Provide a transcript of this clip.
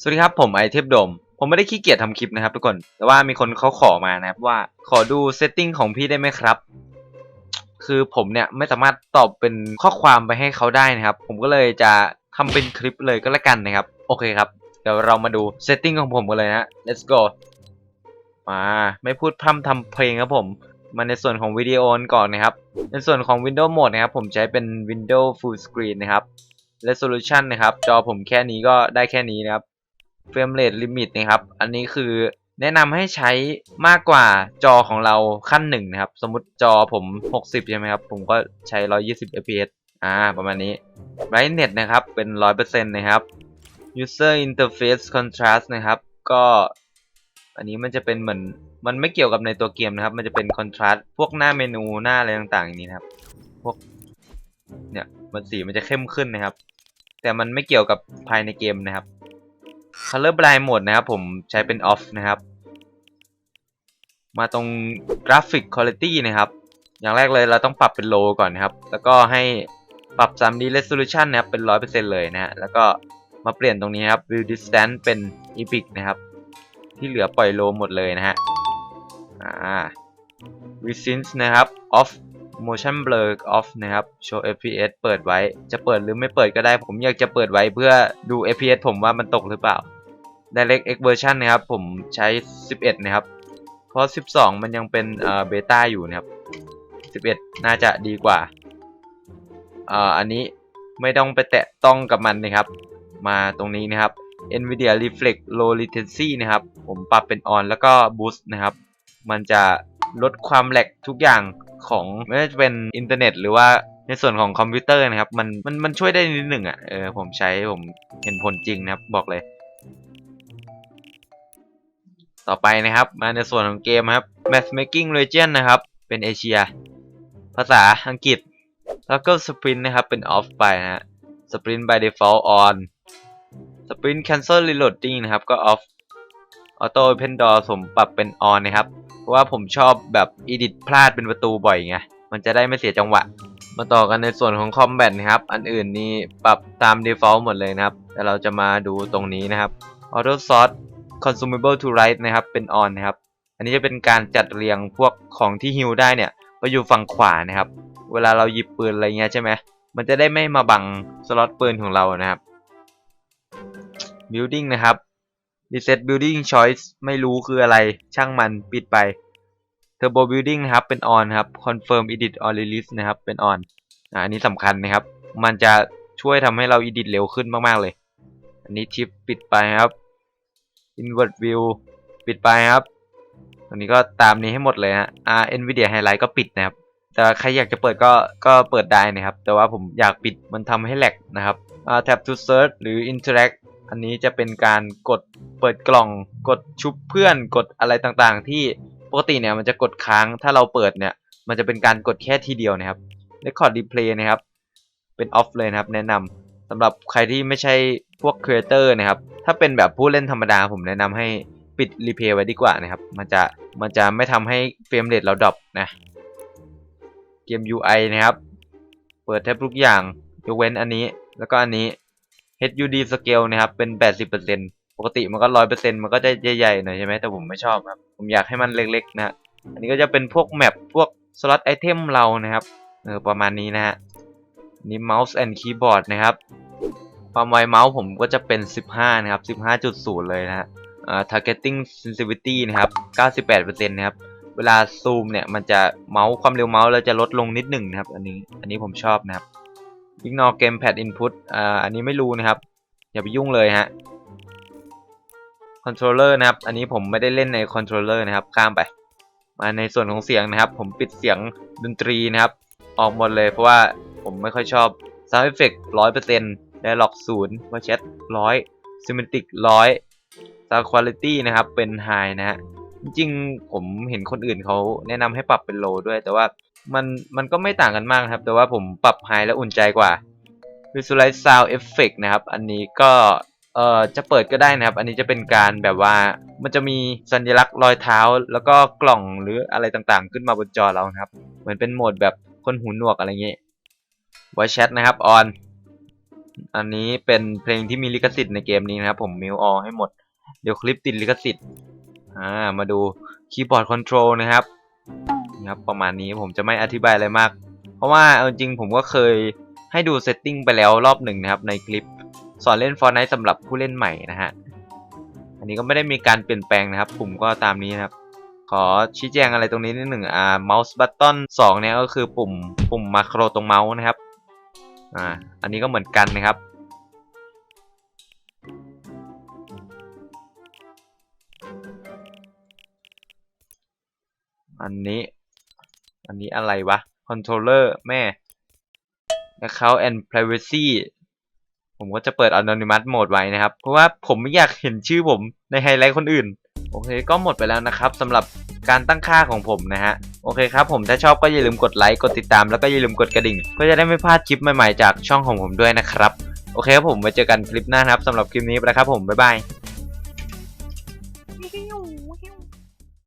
สวัสดีครับ ผมไอเทพดม ผมไม่ได้ขี้เกียจทำคลิปนะครับทุกคน แต่ว่ามีคนเขาขอมานะครับว่าขอดูเซตติ้งของพี่ได้ไหมครับ คือผมเนี่ยไม่สามารถตอบเป็นข้อความไปให้เขาได้นะครับ ผมก็เลยจะทำเป็นคลิปเลยก็แล้วกันนะครับ โอเคครับ เดี๋ยวเรามาดูเซตติ้งของผมกันเลยนะ let's go มาไม่พูดพร่ำทำเพลงครับผม มาในส่วนของวิดีโอกันก่อนนะครับ ในส่วนของ Windows Mode นะครับ ผมใช้เป็น Windows Full Screen นะครับ Resolution นะครับ จอผมแค่นี้ก็ได้แค่นี้นะครับ Frame Rate Limit นะครับ อันนี้คือแนะนำให้ใช้มากกว่าจอของเราขั้นหนึ่งนะครับ สมมติจอผม 60 ใช่ไหมครับ ผมก็ใช้ 120 fps อ่า ประมาณนี้ Brightness นะครับ เป็น 100%นะครับ User Interface Contrast นะครับ ก็อันนี้มันจะเป็นเหมือน มันไม่เกี่ยวกับในตัวเกมนะครับ มันจะเป็นคอนทราสต์พวกหน้าเมนูหน้าอะไรต่างๆอย่างนี้นะครับ พวก เนี่ย มันสีมันจะเข้มขึ้นนะครับ แต่มันไม่เกี่ยวกับภายในเกมนะครับ Color Blind Mode นะครับผมใช้เป็น Off นะครับ มาตรง Graphic Quality นะครับ อย่างแรกเลยเราต้องปรับเป็น Low ก่อนนะครับ แล้วก็ให้ปรับ 3D Resolution นะครับ เป็น 100%เลยนะฮะ แล้วก็มาเปลี่ยนตรงนี้ครับ View Distance เป็น Epic นะครับ ที่เหลือปล่อยโลหมดเลยนะฮะ อ่า Resync นะครับ off motion blur off นะครับ show fps เปิดไว้ จะเปิดหรือไม่เปิดก็ได้ ผมอยากจะเปิดไว้เพื่อดู fps ผมว่ามันตกหรือเปล่า DirectX version นะครับ ผมใช้ 11 นะครับ เพราะ 12 มันยังเป็นเบต้าอยู่นะครับ 11 น่าจะดีกว่าอ่ออันนี้ไม่ต้องไปแตะต้องกับมันนะครับ มาตรงนี้นะครับ NVIDIA Reflex Low Latency นะครับ ผมปรับเป็น on แล้วก็ boost นะครับ มันจะลดความแหลกทุกอย่าง ของไม่ว่าจะเป็นอินเทอร์เน็ต หรือว่าในส่วนของคอมพิวเตอร์นะครับ มันมันมันช่วยได้นิดหนึ่งอะเออผมใช้ผมเห็นผลจริงนะครับบอกเลย ต่อไปนะครับ มาในส่วนของเกมครับ Matchmaking Region นะครับ เป็นเอเชีย ภาษาอังกฤษ แล้วก็ Sprint นะครับ เป็น off ไปนะฮะ Sprint by default on Sprint Cancel Reloading นะครับ ก็ off Auto Open Door ผมปรับเป็น on นะครับ เพราะว่าผมชอบแบบ edit พลาดเป็นประตูบ่อยไง มันจะได้ไม่เสียจังหวะ มาต่อกันในส่วนของ Combat นะครับ อันอื่นนี่ปรับตาม default หมดเลยนะครับ แต่เราจะมาดูตรงนี้นะครับ Auto Sort Consumable to Right นะครับ เป็น on นะครับ อันนี้จะเป็นการจัดเรียงพวกของที่ฮิลได้เนี่ยไปอยู่ฝั่งขวานะครับ เวลาเราหยิบปืนอะไรเงี้ยใช่ไหมมันจะได้ไม่มาบังสล็อตปืนของเรานะครับ Building นะครับ Reset Building Choice ไม่รู้คืออะไรช่างมันปิดไป Turbo Building นะครับเป็น on ครับ Confirm Edit or Release นะครับเป็น on อ่าอันนี้สำคัญนะครับ มันจะช่วยทำให้เรา edit เร็วขึ้นมากๆเลย อันนี้ทิปปิดไปครับ Invert View ปิดไปครับอันนี้ก็ตามนี้ให้หมดเลยฮะอ่า Nvidia Highlight ก็ปิดนะครับ แต่ใครอยากจะเปิดก็ ก็เปิดได้นะครับ แต่ว่าผมอยากปิดมันทำให้แหลกนะครับ อ่า Tap to Search หรือ Interact อันนี้จะเป็นการกดเปิดกล่อง กดชุบเพื่อนกดอะไรต่างๆ ที่ปกติเนี่ยมันจะกดค้างถ้าเราเปิดเนี่ย มันจะเป็นการกดแค่ทีเดียวนะครับ Record Replay นะครับ เป็น off เลยนะครับ แนะนำสำหรับใครที่ไม่ใช่พวก Creator นะครับ ถ้าเป็นแบบผู้เล่นธรรมดาผมแนะนำให้ปิด Replay ไว้ดีกว่านะครับ มันจะมันจะไม่ทำให้เฟรมเรทเราดรอปนะ เกม UI นะครับ เปิดแทบทุกอย่างยกเว้นอันนี้แล้วก็อันนี้ HUD scale นะครับ เป็น 80%ปกติมันก็ 100%มันก็จะใหญ่ๆหน่อยใช่ไหมแต่ผมไม่ชอบครับ ผมอยากให้มันเล็กๆนะฮะอันนี้ก็จะเป็นพวกแมปพวกสล็อตไอเทมเรานะครับเออประมาณนี้นะฮะนี่ mouse and keyboard นะครับความไวเมาส์ผมก็จะเป็น 15 นะครับ 15.0 เลยนะฮะอ่า targeting sensitivity นะครับ 98%นะครับเวลาซูมเนี่ยมันจะเมาส์ความเร็วเมาส์เราจะลดลงนิดหนึ่งนะครับ อันนี้อันนี้ผมชอบนะครับ ignore gamepad input อ่าอันนี้ไม่รู้นะครับ อย่าไปยุ่งเลยฮะ controller นะครับ อันนี้ผมไม่ได้เล่นใน controller นะครับ ข้ามไป มาในส่วนของเสียงนะครับ ผมปิดเสียงดนตรีนะครับ ออกหมดเลยเพราะว่าผมไม่ค่อยชอบ sound effect 100% dialog 0 voice chat 100 cinematic 100 sound quality นะครับ เป็น high นะฮะ จริงๆ ผมเห็นคนอื่นเขาแนะนำให้ปรับเป็น low ด้วย แต่ว่า มันมันก็ไม่ต่างกันมากครับ แต่ว่าผมปรับ high แล้วอุ่นใจกว่า visualize sound effect นะครับ อันนี้ก็เอ่อจะเปิดก็ได้นะครับ อันนี้จะเป็นการแบบว่ามันจะมีสัญลักษณ์รอยเท้า แล้วก็กล่องหรืออะไรต่างๆ ขึ้นมาบนจอเรานะครับ เหมือนเป็นโหมดแบบคนหูหนวกอะไรเงี้ย voice chat นะครับ on อันนี้เป็นเพลงที่มีลิขสิทธิ์ในเกมนี้นะครับ ผมมิวออให้หมด เดี๋ยวคลิปติดลิขสิทธิ์อ่ามาดูคีย์บอร์ดคอนโทรลนะครับ ครับ ประมาณนี้ผมจะไม่อธิบายอะไรมาก เพราะว่าเอาจริงผมก็เคยให้ดูเซตติ้งไปแล้วรอบหนึ่งนะครับ ในคลิปสอนเล่น Fortnite สำหรับผู้เล่นใหม่นะฮะ อันนี้ก็ไม่ได้มีการเปลี่ยนแปลงนะครับ ปุ่มก็ตามนี้นะครับ ขอชี้แจงอะไรตรงนี้นิดหนึ่งอ่า mouse button 2 เนี่ยก็คือปุ่มปุ่มมาโครตรงเมาส์นะครับ อ่า อันนี้ก็เหมือนกันนะครับอันนี้ อันนี้อะไรวะ controller แม่ account and privacy ผมก็จะเปิด anonymous mode ไว้นะครับ เพราะว่าผมไม่อยากเห็นชื่อผมในไฮไลท์คนอื่น โอเค ก็หมดไปแล้วนะครับสำหรับการตั้งค่าของผมนะฮะ โอเคครับ ผมถ้าชอบก็อย่าลืมกดไลค์ กดติดตาม แล้วก็อย่าลืมกดกระดิ่ง เพื่อจะได้ไม่พลาดคลิปใหม่ๆจากช่องของผมด้วยนะครับ โอเคครับผมไว้เจอกันคลิปหน้านะครับสำหรับคลิปนี้ไปแล้วครับผม บ๊ายบาย